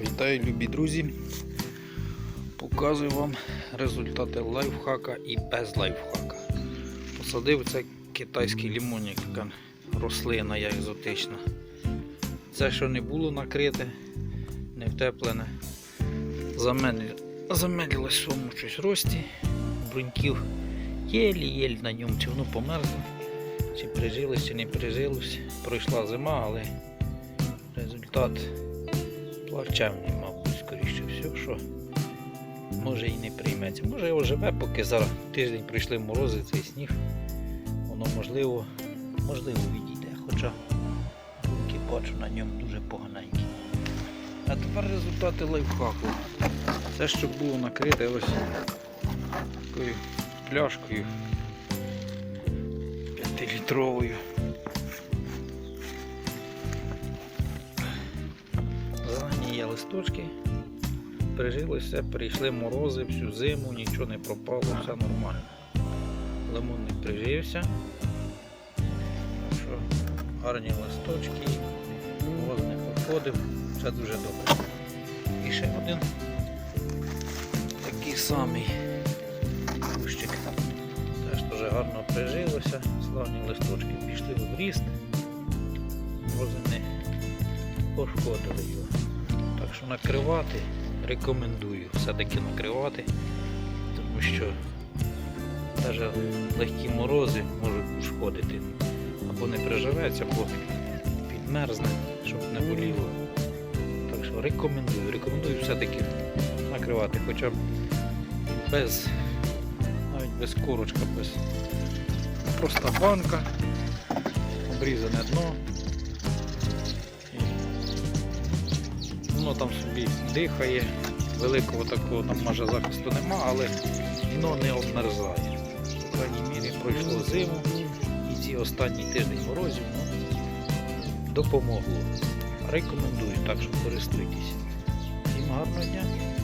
Вітаю, любі друзі. Показую вам результати лайфхака і без лайфхака. Посадив це китайський лімонник, така рослина я екзотична. Це, що не було накрите, не втеплене, замедлило- замедлилось своєму щось рості, бруньків єлі-єлі на ньому, чи воно померзло, чи прижилось, чи не прижилось. Пройшла зима, але результат плачевний, мабуть, скоріше всього, що може і не прийметься. Може його живе, поки зараз тиждень прийшли морози, цей сніг. Воно можливо, можливо відійде, хоча руки бачу на ньому дуже поганенькі. А тепер результати лайфхаку. Це щоб було накрите ось такою пляшкою 5-літровою. Листочки. Прижилося, перейшли морози всю зиму, нічого не пропало, все нормально. Лимон не прижився. Що гарні листочки, мороз не походив, все дуже добре. І ще один такий самий кущик. Теж дуже гарно прижилося, славні листочки пішли в ріст, морози не пошкодили його. Так що накривати рекомендую все-таки накривати, тому що навіть легкі морози можуть ушкодити. Або не приживеться, або підмерзне, щоб не боліло. Так що рекомендую, рекомендую все-таки накривати, хоча б без, навіть без корочка, без проста банка, обрізане дно. Воно там собі дихає, великого такого там майже захисту нема, але воно не обмерзає. В крайній мірі пройшло зиму і ці останні тиждень морозів ну, допомогло. Рекомендую, так що користуйтесь. Всім гарного дня!